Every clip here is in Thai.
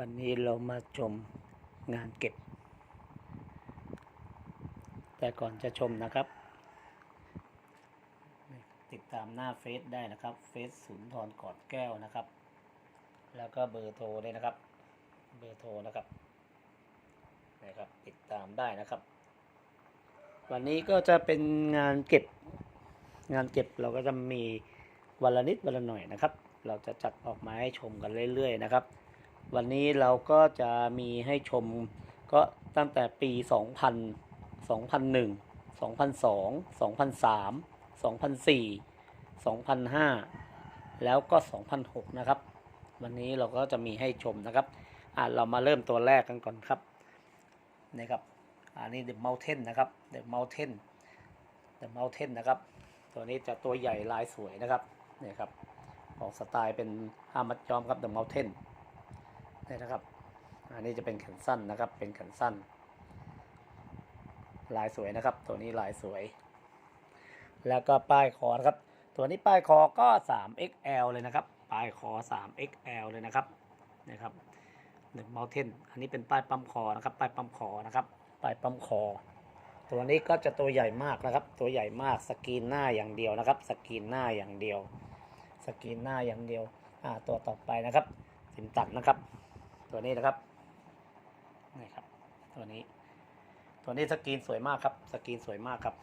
วันนี้เรามาชมงานเก็บ แต่ก่อนจะชมนะครับ ติดตามหน้าเฟซได้นะครับเฟซสุนทรกอดแก้วนะครับ แล้วก็เบอร์โทรด้วยนะครับ เบอร์โทรนะครับนะครับ ติดตามได้นะครับ วันนี้ก็จะเป็นงานเก็บ งานเก็บเราก็จะมีวันละนิดวันละหน่อยนะครับ เราจะจัดออกมาให้ชมกันเรื่อยๆนะครับ วันนี้เราก็จะมีให้ชมก็ตั้งแต่ปี 2000 2001 2002 2003 2004 2005 แล้วก็ 2006 นะครับ วันนี้เราก็จะมีให้ชมนะครับอะเรามาเริ่มตัวแรกกันก่อนครับนี่ครับอันนี้ The Mountain นะครับ The Mountain The Mountain นะครับ ตัวนี้จะตัวใหญ่ลายสวยนะครับนี่ครับออกสไตล์เป็นอามัดย้อมครับ The Mountain นี่นะครับ อันนี้จะเป็นแขนสั้นนะครับ เป็นแขนสั้น ลายสวยนะครับ ตัวนี้ลายสวย แล้วก็ป้ายคอนะครับ ตัวนี้ป้ายคอก็ 3XL เลยนะครับ ป้ายคอ 3XL เลยนะครับ นะครับหนึ่งเมลเทนอันนี้เป็นป้ายปั๊มคอนะครับ ป้ายปั๊มคอนะครับ ป้ายปั๊มคอ ตัวนี้ก็จะตัวใหญ่มากนะครับ ตัวใหญ่มาก สกรีนหน้าอย่างเดียวนะครับ สกรีนหน้าอย่างเดียว สกรีนหน้าอย่างเดียว อ่า ตัวต่อไปนะครับ สิมตัดนะครับ ตัวนี้นะครับนี่ครับ ตัวนี้ ตัวนี้สกรีนสวยมากครับ สกรีนสวยมากครับ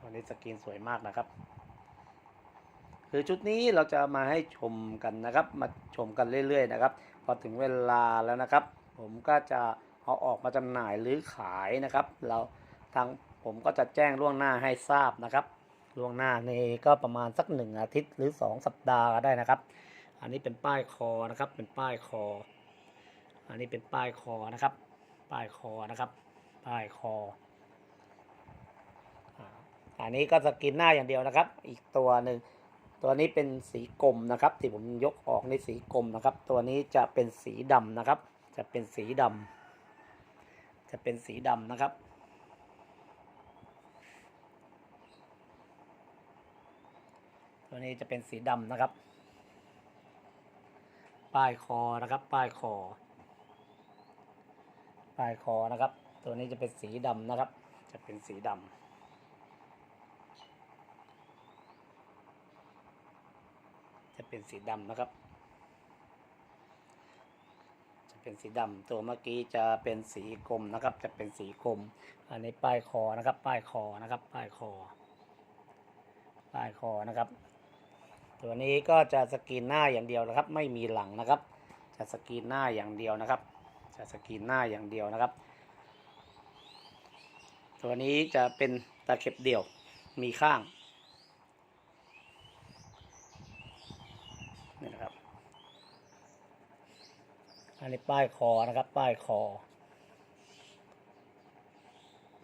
ตัวนี้สกรีนสวยมากนะครับ คือชุดนี้เราจะมาให้ชมกันนะครับ มาชมกันเรื่อยๆนะครับ พอถึงเวลาแล้วนะครับ ผมก็จะเอาออกมาจำหน่ายหรือขายนะครับ เราทางผมก็จะแจ้งล่วงหน้าให้ทราบนะครับล่วงหน้านี่ก็ประมาณสักหนึ่งอาทิตย์หรือสองสัปดาห์ก็ได้นะครับ อันนี้เป็นป้ายคอนะครับ เป็นป้ายคอ อันนี้เป็นป้ายคอนะครับ ป้ายคอนะครับ ป้ายคออ่าอันนี้ก็สกินหน้าอย่างเดียวนะครับ อีกตัวหนึ่งตัวนี้เป็นสีกรมนะครับ ที่ผมยกออกในสีกรมนะครับ ตัวนี้จะเป็นสีดำนะครับ จะเป็นสีดำจะเป็นสีดำนะครับตัวนี้จะเป็นสีดำนะครับ ป้ายคอนะครับ ป้ายคอ ป้ายคอนะครับ ตัวนี้จะเป็นสีดำนะครับ จะเป็นสีดำจะเป็นสีดำนะครับ จะเป็นสีดำตัวเมื่อกี้จะเป็นสีกรมนะครับ จะเป็นสีกรมอันนี้ป้ายคอนะครับ ป้ายคอนะครับ ป้ายคอ ป้ายคอนะครับ ตัวนี้ก็จะสกรีนหน้าอย่างเดียวนะครับ ไม่มีหลังนะครับ จะสกรีนหน้าอย่างเดียวนะครับ จะสกรีนหน้าอย่างเดียวนะครับ ตัวนี้จะเป็นตะเข็บเดี่ยวมีข้างนี่นะครับอันนี้ป้ายคอนะครับ ป้ายคอ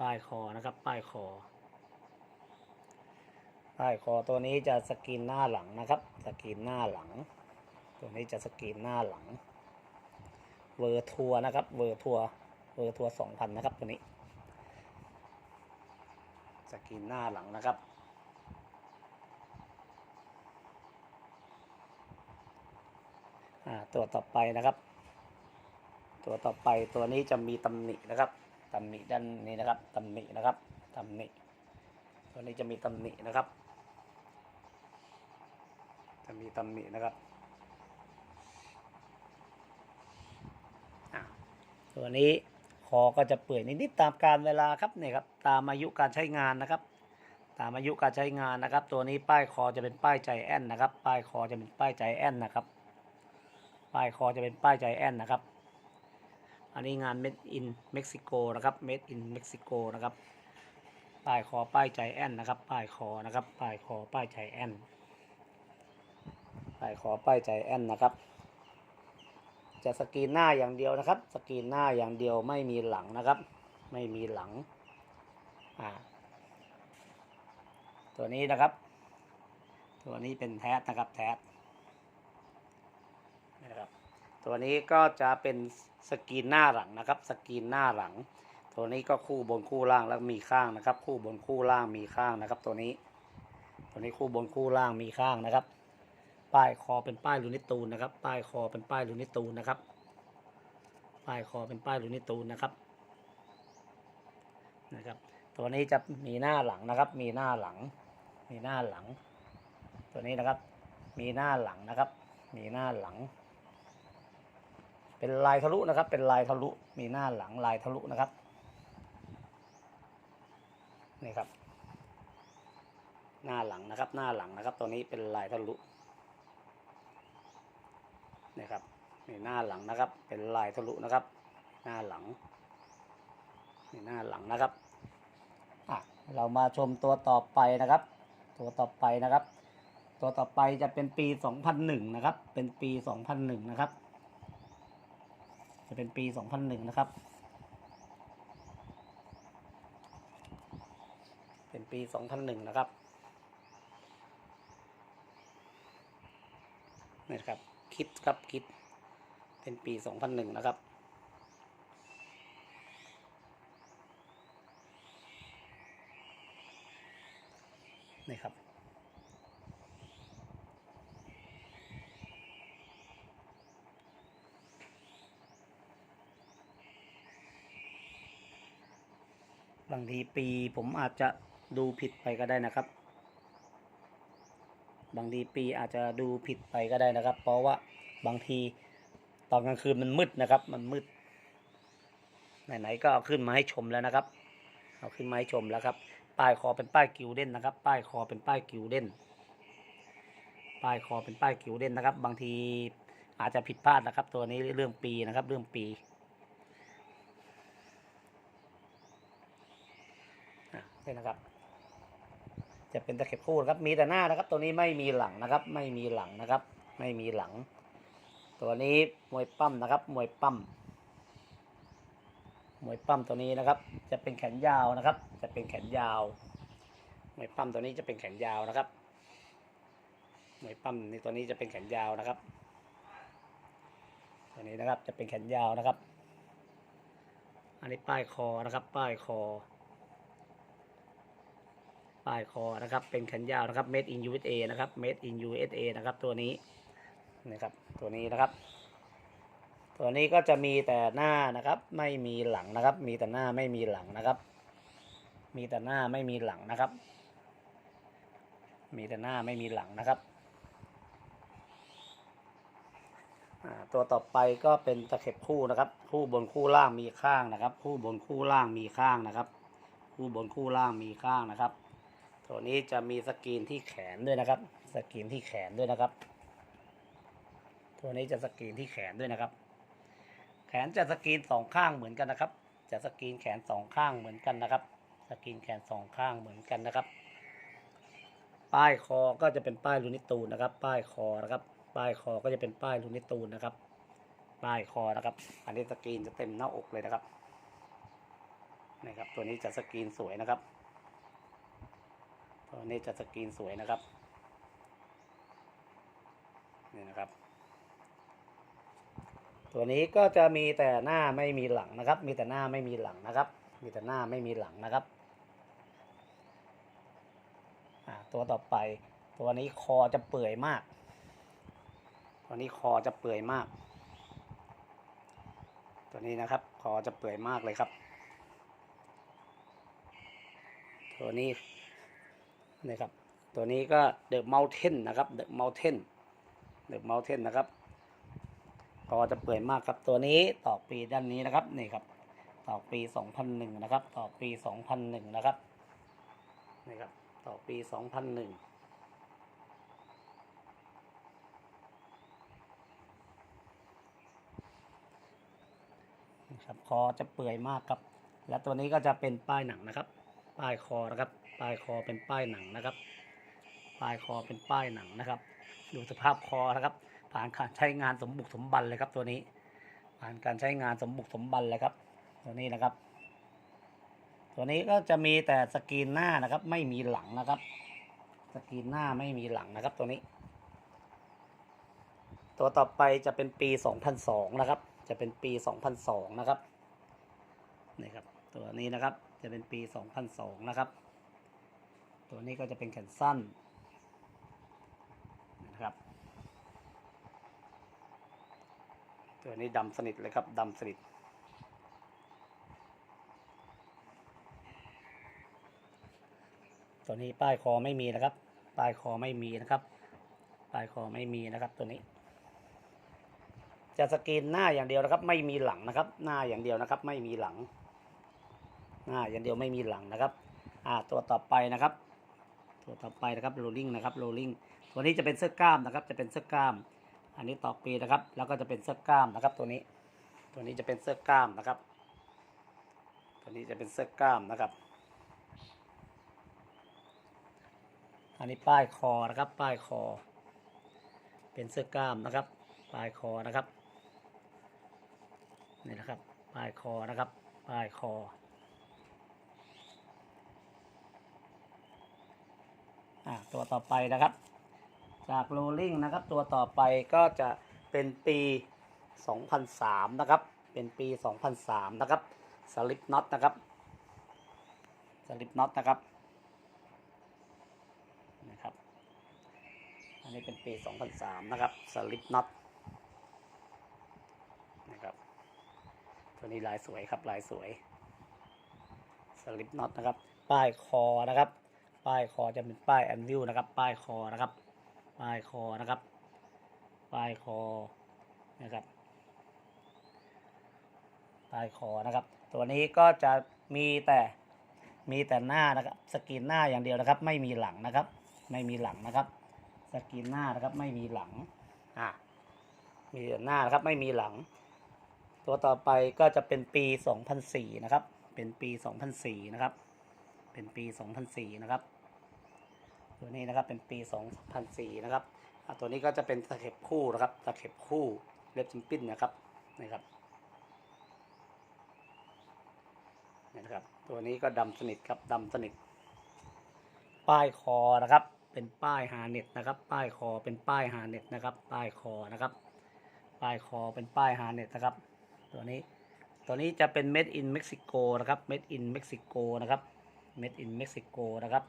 ป้ายคอนะครับ ป้ายคอป้ายคอตัวนี้จะสกรีนหน้าหลังนะครับ สกรีนหน้าหลัง ตัวนี้จะสกรีนหน้าหลัง เวอร์ทัวร์นะครับ เวอร์ทัวร์เวอร์ทัวร์สองพันนะครับตัวนี้สกรีนหน้าหลังนะครับ ตัวต่อไปนะครับ ตัวต่อไปตัวนี้จะมีตำหนินะครับตำหนิด้านนี้นะครับตำหนินะครับตำหนิตัวนี้จะมีตำหนินะครับ จะมีตำหนินะครับอ่า ตัวนี้คอก็จะเปื่อยนิดๆตามการเวลาครับเนี่ยครับตามอายุการใช้งานนะครับ ตามอายุการใช้งานนะครับ ตัวนี้ป้ายคอจะเป็นป้ายใจแอนนะครับ ป้ายคอจะเป็นป้ายใจแอนนะครับ ป้ายคอจะเป็นป้ายใจแอนนะครับ อันนี้งาน made in Mexico นะครับ made in Mexico นะครับ ป้ายคอป้ายใจแอนนะครับ ป้ายคอนะครับ ป้ายคอป้ายใจแอนป้ายคอป้ายใจแอนนะครับ จะสกรีนหน้าอย่างเดียวนะครับ สกรีนหน้าอย่างเดียวไม่มีหลังนะครับ ไม่มีหลังอ่าตัวนี้นะครับ ตัวนี้เป็นแทสนะครับแทสนะครับตัวนี้ก็จะเป็นสกรีนหน้าหลังนะครับ สกรีนหน้าหลัง ตัวนี้ก็คู่บนคู่ล่างแล้วมีข้างนะครับ คู่บนคู่ล่างมีข้างนะครับ ตัวนี้ ตัวนี้คู่บนคู่ล่างมีข้างนะครับ ป้ายคอเป็นป้ายลูนิตูนนะครับ ป้ายคอเป็นป้ายลูนิตูนนะครับ ป้ายคอเป็นป้ายลูนิตูนนะครับ นะครับ ตัวนี้จะมีหน้าหลังนะครับ มีหน้าหลัง มีหน้าหลัง ตัวนี้นะครับ มีหน้าหลังนะครับ มีหน้าหลัง เป็นลายทะลุนะครับ เป็นลายทะลุ มีหน้าหลังลายทะลุนะครับ นี่ครับ หน้าหลังนะครับ หน้าหลังนะครับ ตัวนี้เป็นลายทะลุ นี่ครับมีหน้าหลังนะครับ เป็นลายทะลุนะครับ หน้าหลังนี่หน้าหลังนะครับอะเรามาชมตัวต่อไปนะครับ ตัวต่อไปนะครับ ตัวต่อไปจะเป็นปี 2001 นะครับ เป็นปี 2001 นะครับ จะเป็นปี 2001 นะครับ เป็นปี 2001 นะครับนี่ครับ คิดครับคิด เป็นปี 2001 นะครับ นี่ครับบางทีปีผมอาจจะดูผิดไปก็ได้นะครับ บางทีปีอาจจะดูผิดไปก็ได้นะครับ เพราะว่าบางทีตอนกลางคืนมันมืดนะครับ มันมืดไหนๆก็เอาขึ้นมาให้ชมแล้วนะครับ เอาขึ้นมาให้ชมแล้วครับ ป้ายคอเป็นป้ายกิวเด้นนะครับ ป้ายคอเป็นป้ายกิวเด้นป้ายคอเป็นป้ายกิวเด้นนะครับ บางทีอาจจะผิดพลาดนะครับ ตัวนี้เรื่องปีนะครับ เรื่องปีนี่นะครับ จะเป็นตะเข็บคู่นะครับ มีแต่หน้านะครับ ตัวนี้ไม่มีหลังนะครับ ไม่มีหลังนะครับ ไม่มีหลัง ตัวนี้มวยปั้มนะครับ มวยปั้ม มวยปั้มตัวนี้นะครับ จะเป็นแขนยาวนะครับ จะเป็นแขนยาว มวยปั้มตัวนี้จะเป็นแขนยาวนะครับ มวยปั้มในตัวนี้จะเป็นแขนยาวนะครับ ตัวนี้นะครับจะเป็นแขนยาวนะครับ อันนี้ป้ายคอนะครับ ป้ายคอ ป้ายคอนะครับ เป็นแขนยาวนะครับ made in USA นะครับ made in USA นะครับ ตัวนี้นะครับ ตัวนี้นะครับ ตัวนี้ก็จะมีแต่หน้านะครับ ไม่มีหลังนะครับ มีแต่หน้าไม่มีหลังนะครับ มีแต่หน้าไม่มีหลังนะครับ มีแต่หน้าไม่มีหลังนะครับตัวต่อไปก็เป็นตะเข็บคู่นะครับ คู่บนคู่ล่างมีข้างนะครับ คู่บนคู่ล่างมีข้างนะครับ คู่บนคู่ล่างมีข้างนะครับ ตัวนี้จะมีสกรีนที่แขนด้วยนะครับ สกรีนที่แขนด้วยนะครับ ตัวนี้จะสกรีนที่แขนด้วยนะครับ แขนจะสกรีนสองข้างเหมือนกันนะครับ จะสกรีนแขนสองข้างเหมือนกันนะครับ สกรีนแขนสองข้างเหมือนกันนะครับ ป้ายคอก็จะเป็นป้ายลูนิตูนนะครับ ป้ายคอนะครับ ป้ายคอก็จะเป็นป้ายลูนิตูนนะครับ ป้ายคอนะครับ อันนี้สกรีนจะเต็มหน้าอกเลยนะครับนี่ครับตัวนี้จะสกรีนสวยนะครับ นี้จะสกรีนสวยนะครับ นี่นะครับ ตัวนี้ก็จะมีแต่หน้าไม่มีหลังนะครับ มีแต่หน้าไม่มีหลังนะครับ มีแต่หน้าไม่มีหลังนะครับตัวต่อไป ตัวนี้คอจะเปื่อยมาก ตัวนี้คอจะเปื่อยมาก ตัวนี้นะครับ คอจะเปื่อยมากเลยครับ ตัวนี้ นี่ครับ ตัวนี้ก็เดอะเมลเทนนะครับเดอะเมลเทนเดอะเมลเทนนะครับคอจะเปื่อยมากครับตัวนี้ต่อปีด้านนี้นะครับนี่ครับต่อปี 2001 นะครับ ต่อปี 2001 นะครับนี่ครับต่อปี 2001นะครับคอจะเปื่อยมากครับ และตัวนี้ก็จะเป็นป้ายหนังนะครับ ป้ายคอนะครับ ป้ายคอเป็นป้ายหนังนะครับป้ายคอเป็นป้ายหนังนะครับ ดูสภาพคอนะครับ ผ่านการใช้งานสมบุกสมบันเลยครับตัวนี้ ผ่านการใช้งานสมบุกสมบันเลยครับ ตัวนี้นะครับ ตัวนี้ก็จะมีแต่สกรีนหน้านะครับ ไม่มีหลังนะครับ สกรีนหน้าไม่มีหลังนะครับ ตัวนี้ ตัวต่อไปจะเป็นปี 2002 นะครับ จะเป็นปี 2002 นะครับนี่ครับตัวนี้นะครับจะเป็นปี 2002 นะครับ ตัวนี้ก็จะเป็นแขนสั้นนะครับ ตัวนี้ดำสนิทเลยครับดำสนิทตัวนี้ป้ายคอไม่มีนะครับ ป้ายคอไม่มีนะครับ ป้ายคอไม่มีนะครับตัวนี้ จะสกรีนหน้าอย่างเดียวนะครับ ไม่มีหลังนะครับ หน้าอย่างเดียวนะครับ ไม่มีหลัง หน้าอย่างเดียวไม่มีหลังนะครับ อ่าตัวต่อไปนะครับ ตัวต่อไปนะครับ rolling นะครับ rolling ตัวนี้จะเป็นเสื้อกล้ามนะครับ จะเป็นเสื้อกล้าม อันนี้ต่อปีนะครับ แล้วก็จะเป็นเสื้อกล้ามนะครับ ตัวนี้ ตัวนี้จะเป็นเสื้อกล้ามนะครับ ตัวนี้จะเป็นเสื้อกล้ามนะครับ อันนี้ป้ายคอนะครับ ป้ายคอ เป็นเสื้อกล้ามนะครับ ป้ายคอนะครับ นี่นะครับ ป้ายคอนะครับ ป้ายคอ อ่า ตัวต่อไปนะครับ จากโรลลิ่งนะครับ ตัวต่อไปก็จะเป็นปี 2003 นะครับ เป็นปี 2003 นะครับสลิปน็อตนะครับสลิปน็อตนะครับนะครับ อันนี้เป็นปี 2003 นะครับสลิปน็อตนะครับตัวนี้ลายสวยครับลายสวยสลิปน็อตนะครับป้ายคอนะครับ ป้ายคอจะเป็นป้ายแอนวิวนะครับ ป้ายคอนะครับ ป้ายคอนะครับ ป้ายคอนะครับ ป้ายคอนะครับ ตัวนี้ก็จะมีแต่มีแต่หน้านะครับ สกรีนหน้าอย่างเดียวนะครับ ไม่มีหลังนะครับ ไม่มีหลังนะครับ สกรีนหน้านะครับ ไม่มีหลังอ่ามีแต่หน้านะครับ ไม่มีหลัง ตัวต่อไปก็จะเป็นปี 2004 นะครับ เป็นปี 2004 นะครับ เป็นปี 2004 นะครับ ตัวนี้นะครับเป็นปี 2004 นะครับตัวนี้ก็จะเป็นตะเข็บคู่นะครับตะเข็บคู่เล็บจิมปิ้นนะครับนะครับนี่นะครับ ตัวนี้ก็ดำสนิทครับดำสนิท ป้ายคอนะครับ เป็นป้ายฮาเน็ตนะครับ ป้ายคอเป็นป้ายฮาเน็ตนะครับ ป้ายคอนะครับ ป้ายคอเป็นป้ายฮาเน็ตนะครับ ตัวนี้ตัวนี้จะเป็น made in Mexico นะครับ made in Mexico นะครับ made in Mexico นะครับ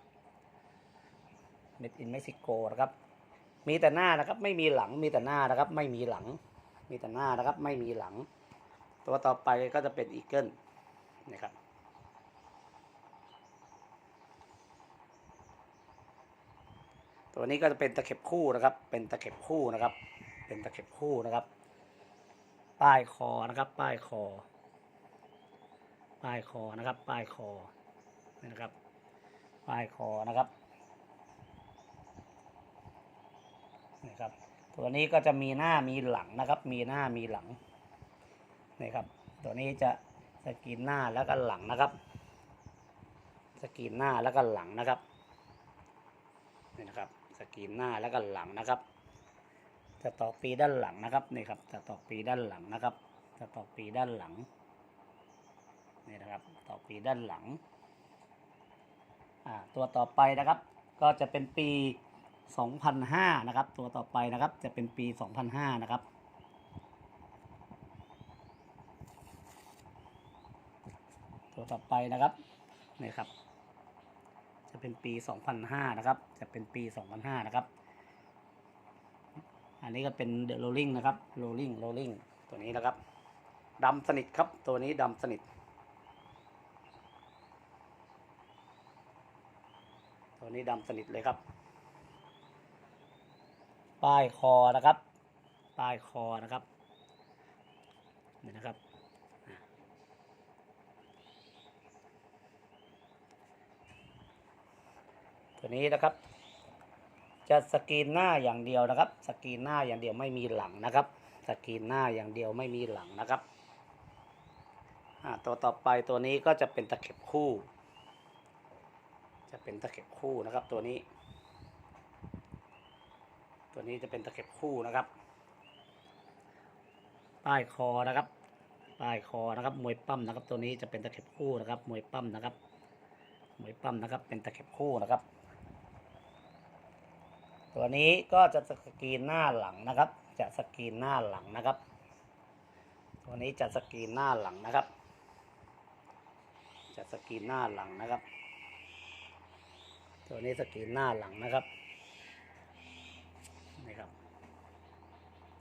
made in Mexico นะครับ มีแต่หน้านะครับ ไม่มีหลัง มีแต่หน้านะครับ ไม่มีหลัง มีแต่หน้านะครับ ไม่มีหลัง ตัวต่อไปก็จะเป็นอีเกิลนะครับตัวนี้ก็จะเป็นตะเข็บคู่นะครับ เป็นตะเข็บคู่นะครับ เป็นตะเข็บคู่นะครับ ป้ายคอนะครับ ป้ายคอ ป้ายคอนะครับ ป้ายคอนี่นะครับ ป้ายคอนะครับ นี่ครับ ตัวนี้ก็จะมีหน้ามีหลังนะครับ มีหน้ามีหลังนี่ครับ ตัวนี้จะสกรีนหน้าแล้วก็หลังนะครับ สกรีนหน้าแล้วก็หลังนะครับนี่นะครับสกรีนหน้าแล้วก็หลังนะครับจะตอกปีด้านหลังนะครับนี่ครับจะตอกปีด้านหลังนะครับจะตอกปีด้านหลังนี่นะครับตอกปีด้านหลังอ่าตัวต่อไปนะครับ ก็จะเป็นปี 2005 นะครับ ตัวต่อไปนะครับจะเป็นปี 2005 นะครับ ตัวต่อไปนะครับนี่ครับ จะเป็นปี 2005 นะครับ จะเป็นปี 2005 นะครับ อันนี้ก็เป็นเดอะโรลลิงนะครับโรลลิงโรลลิงตัวนี้นะครับดำสนิทครับตัวนี้ดำสนิท ตัวนี้ดำสนิทเลยครับ ป้ายคอนะครับ ป้ายคอนะครับนี่นะครับตัวนี้นะครับ จะสกรีนหน้าอย่างเดียวนะครับ สกรีนหน้าอย่างเดียวไม่มีหลังนะครับ สกรีนหน้าอย่างเดียวไม่มีหลังนะครับอ่าตัวต่อไปตัวนี้ก็จะเป็นตะเข็บคู่ จะเป็นตะเข็บคู่นะครับตัวนี้ ตัวนี้จะเป็นตะเข็บคู่นะครับ ป้ายคอนะครับ ป้ายคอนะครับ มวยปั้มนะครับ ตัวนี้จะเป็นตะเข็บคู่นะครับ มวยปั้มนะครับ มวยปั้มนะครับ เป็นตะเข็บคู่นะครับ ตัวนี้ก็จะสกรีนหน้าหลังนะครับ จะสกรีนหน้าหลังนะครับ ตัวนี้จะสกรีนหน้าหลังนะครับ จะสกรีนหน้าหลังนะครับ ตัวนี้สกรีนหน้าหลังนะครับ นี่ครับ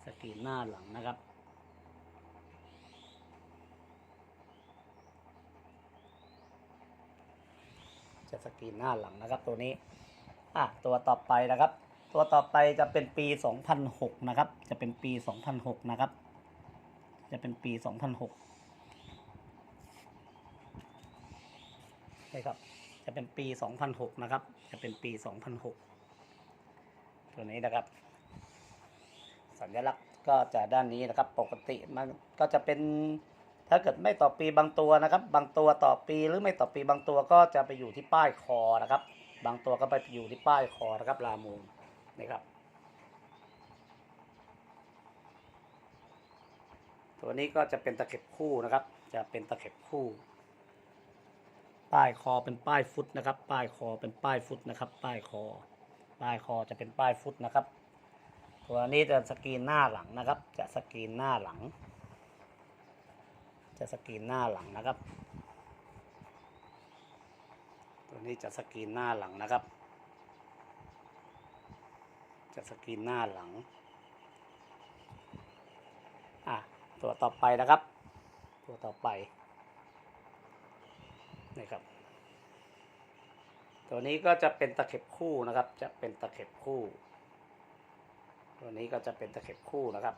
สกรีนหน้าหลังนะครับ จะสกรีนหน้าหลังนะครับตัวนี้อะตัวต่อไปนะครับ ตัวต่อไปจะเป็นปี 2006 นะครับ จะเป็นปี 2006 นะครับ จะเป็นปี 2006นี่ครับจะเป็นปี 2006 นะครับ จะเป็นปี 2006 ตัวนี้นะครับ สัญลักษณ์ก็จะด้านนี้นะครับปกติมันก็จะเป็นถ้าเกิดไม่ต่อปีบางตัวนะครับ บางตัวต่อปีหรือไม่ต่อปีบางตัวก็จะไปอยู่ที่ป้ายคอนะครับ บางตัวก็ไปอยู่ที่ป้ายคอนะครับลามูนนี่ครับ ตัวนี้ก็จะเป็นตะเข็บคู่นะครับ จะเป็นตะเข็บคู่ ป้ายคอเป็นป้ายฟุตนะครับ ป้ายคอเป็นป้ายฟุตนะครับ ป้ายคอ ป้ายคอจะเป็นป้ายฟุตนะครับ ตัวนี้จะสกรีนหน้าหลังนะครับ จะสกรีนหน้าหลัง จะสกรีนหน้าหลังนะครับ ตัวนี้จะสกรีนหน้าหลังนะครับ จะสกรีนหน้าหลังอะตัวต่อไปนะครับ ตัวต่อไปนี่ครับตัวนี้ก็จะเป็นตะเข็บคู่นะครับ จะเป็นตะเข็บคู่ ตัวนี้ก็จะเป็นตะเข็บคู่นะครับ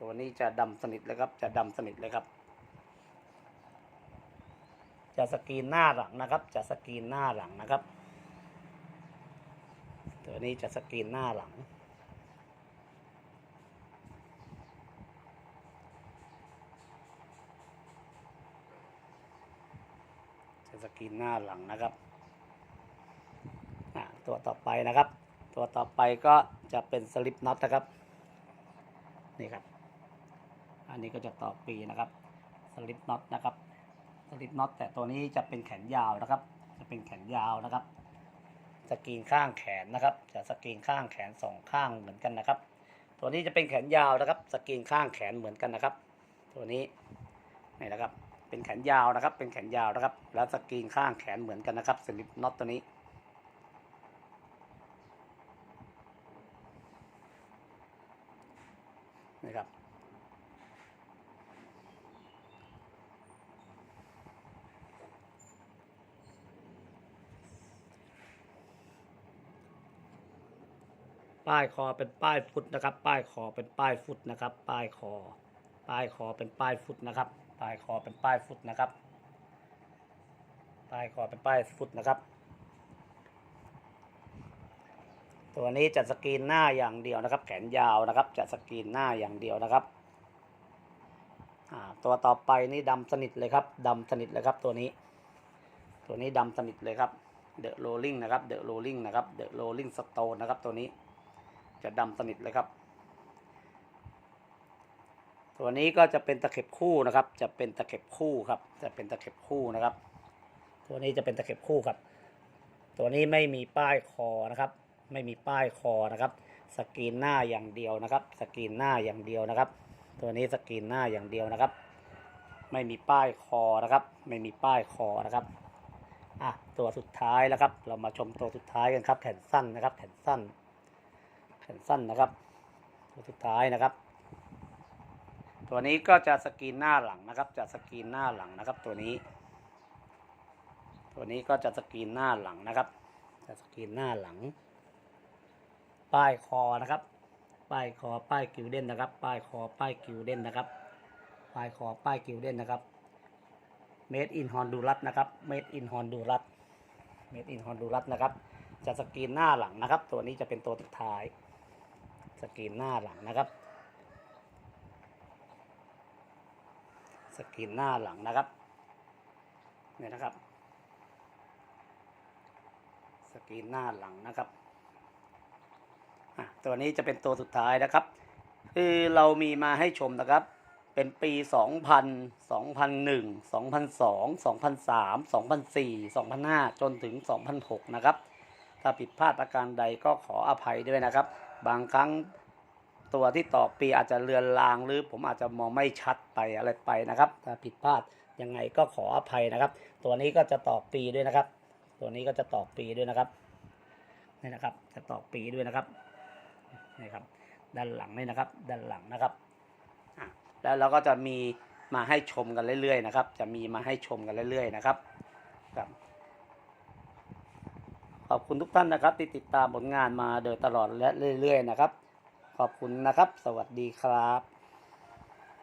ตัวนี้จะดำสนิทเลยครับ จะดำสนิทเลยครับ จะสกรีนหน้าหลังนะครับ จะสกรีนหน้าหลังนะครับ ตัวนี้จะสกรีนหน้าหลังจะสกรีนหน้าหลังนะครับ ตัวต่อไปนะครับ ตัวต่อไปก็จะเป็นสลิปน็อตนะครับ นี่ครับ อันนี้ก็จะต่อปีนะครับสลิปน็อตนะครับสลิปน็อตแต่ตัวนี้จะเป็นแขนยาวนะครับ จะเป็นแขนยาวนะครับ สกรีนข้างแขนนะครับ จะสกรีนข้างแขนสองข้างเหมือนกันนะครับ ตัวนี้จะเป็นแขนยาวนะครับ สกรีนข้างแขนเหมือนกันนะครับ ตัวนี้นี่นะครับ เป็นแขนยาวนะครับ เป็นแขนยาวนะครับ แล้วสกรีนข้างแขนเหมือนกันนะครับสลิปน็อตตัวนี้ ป้ายคอเป็นป้ายฟุตนะครับ ป้ายคอเป็นป้ายฟุตนะครับ ป้ายคอ ป้ายคอเป็นป้ายฟุตนะครับ ป้ายคอเป็นป้ายฟุตนะครับ ป้ายคอเป็นป้ายฟุตนะครับ ตัวนี้จะสกรีนหน้าอย่างเดียวนะครับ แขนยาวนะครับจะสกรีนหน้าอย่างเดียวนะครับตัวต่อไปนี่ดำสนิทเลยครับดำสนิทเลยครับตัวนี้ ตัวนี้ดำสนิทเลยครับเดอะโรลลิงนะครับเดอะโรลลิงนะครับเดอะโรลลิงสโตนนะครับตัวนี้ จะดำสนิทเลยครับ ตัวนี้ก็จะเป็นตะเข็บคู่นะครับ จะเป็นตะเข็บคู่ครับ จะเป็นตะเข็บคู่นะครับ ตัวนี้จะเป็นตะเข็บคู่ครับ ตัวนี้ไม่มีป้ายคอนะครับ ไม่มีป้ายคอนะครับ สกรีนหน้าอย่างเดียวนะครับ สกรีนหน้าอย่างเดียวนะครับ ตัวนี้สกรีนหน้าอย่างเดียวนะครับ ไม่มีป้ายคอนะครับ ไม่มีป้ายคอนะครับอะตัวสุดท้ายแล้วครับ เรามาชมตัวสุดท้ายกันครับ แขนสั้นนะครับ แขนสั้นแขน สั้นนะครับ ตัวสุดท้ายนะครับ ตัวนี้ก็จะสกรีนหน้าหลังนะครับ จะสกรีนหน้าหลังนะครับ ตัวนี้ ตัวนี้ก็จะสกรีนหน้าหลังนะครับ จะสกรีนหน้าหลัง ป้ายคอนะครับ ป้ายคอป้ายกิวเด้นนะครับ ป้ายคอป้ายกิวเด้นนะครับ ป้ายคอป้ายกิวเด้นนะครับ Made in Honduras นะครับ Made in Honduras Made in Honduras นะครับ จะสกรีนหน้าหลังนะครับ ตัวนี้จะเป็นตัวสุดท้าย สกรีนหน้าหลังนะครับ สกรีนหน้าหลังนะครับเนี่ยนะครับ สกรีนหน้าหลังนะครับอะตัวนี้จะเป็นตัวสุดท้ายนะครับ คือเรามีมาให้ชมนะครับ เป็นปี 2000 2001 2002 2003 2004 2005 จนถึง 2006 นะครับ ถ้าผิดพลาดประการใดก็ขออภัยด้วยนะครับ บางครั้งตัวที่ต่อปีอาจจะเลือนลางหรือผมอาจจะมองไม่ชัดไปอะไรไปนะครับถ้าผิดพลาดยังไงก็ขออภัยนะครับ ตัวนี้ก็จะต่อปีด้วยนะครับ ตัวนี้ก็จะต่อปีด้วยนะครับนี่นะครับ จะต่อปีด้วยนะครับนี่ครับ ด้านหลังนี่นะครับ ด้านหลังนะครับแล้วเราก็จะมีมาให้ชมกันเรื่อยๆนะครับ จะมีมาให้ชมกันเรื่อยๆนะครับครับ ขอบคุณทุกท่านนะครับ ที่ติดตามผลงานมาโดยตลอดและเรื่อย ๆ นะครับ ขอบคุณนะครับ สวัสดีครับ